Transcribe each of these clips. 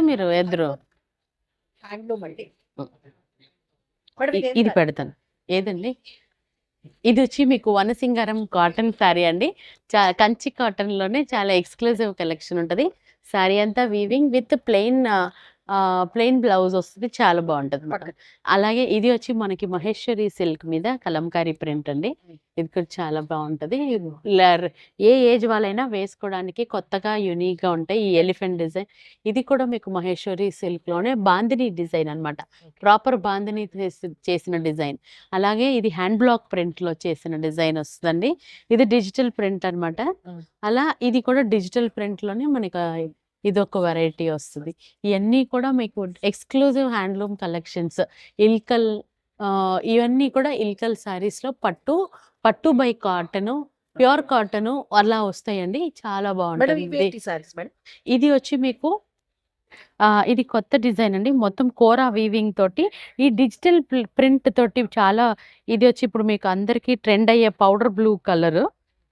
మీరు ఎదురు. హ్యాండ్లూమ్ అండి. ఇ- ఇది పెడతాను. ఏదండి? ఇది వచ్చి మీకు వనసింగారం కాటన్ శారీ అండి. చా కంచి కాటన్లోనే చాలా ఎక్స్క్లూజివ్ కలెక్షన్ ఉంటుంది. శారీ అంతా weaving with plain plain blouse వస్తుంది చాలా బాగుంటుంది అన్నమాట. అలాగే ఇది వచ్చి మనకి మహేశ్వరి సిల్క్ మీద కలంకారీ ప్రింట్ అండి. ఇది కూడా చాలా బాగుంటది. ఏ ఏజ్ వాళ్ళైనా వేసుకోవడానికి కొత్తగా యూనిక్గా ఉంటాయి ఈ ఎలిఫెంట్ డిజైన్ ఇది కూడా మీకు మహేశ్వరి సిల్క్లోనే బాందిని డిజైన్ అన్నమాట ప్రాపర్ బాందిని చేసి- చేసిన డిజైన్. అలాగే ఇది హ్యాండ్ బ్లాక్ ప్రింట్లో చేసిన డిజైన్ వస్తుందండి. ఇది డిజిటల్ ప్రింట్ అన్నమాట Mm. అలా ఇది కూడా డిజిటల్ ప్రింట్లోనే మనకి ఇది ఒక వెరైటీ వస్తుంది. ఇవన్నీ కూడా మీకు ఎక్స్క్లూజివ్ హ్యాండ్లూమ్ కలెక్షన్స్ ఇల్కల్ ఇవన్నీ కూడా ఇల్కల్ sarees లో పట్టు పట్టు బై కాటన్ ప్యూర్ కాటన్ అలా వస్తాయండి. చాలా బాగుంటుంది. ఇది వచ్చి మీకు ఇది కొత్త డిజైన్ అండి. మొత్తం కోరా వీవింగ్ తోటి ఈ డిజిటల్ ప్రింట్ తోటి చాలా ఇది వచ్చి ఇప్పుడు మీకు అందరికీ ట్రెండ్ అయ్యే పౌడర్ బ్లూ కలర్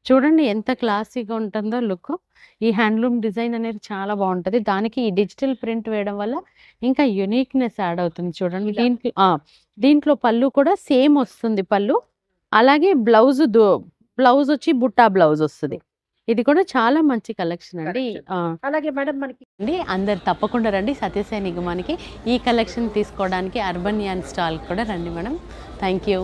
చూడండి ఎంత క్లాసీగా ఉంటుందో లుక్. ఈ హ్యాండ్లూమ్ డిజైన్ అనేది చాలా బాగుంటది. దానికి ఈ డిజిటల్ ప్రింట్ వేయడం వల్ల ఇంకా యునిక్నెస్ యాడ్ అవుతుంది చూడండి. దీంట్లో దీంట్లో పళ్ళు కూడా సేమ్ వస్తుంది పళ్ళు. అలాగే బ్లౌజ్ బ్లౌజ్ వచ్చి బుట్టా బ్లౌజ్ వస్తుంది. ఇది కూడా చాలా మంచి కలెక్షన్ అండి. అలాగే మేడం మనకి అండి అందరు తప్పకుండా రండి. సత్యసాయి నిగమానికి ఈ కలెక్షన్ తీసుకోవడానికి అర్బన్ యాన్ స్టాల్ కూడా రండి మేడం. Thank you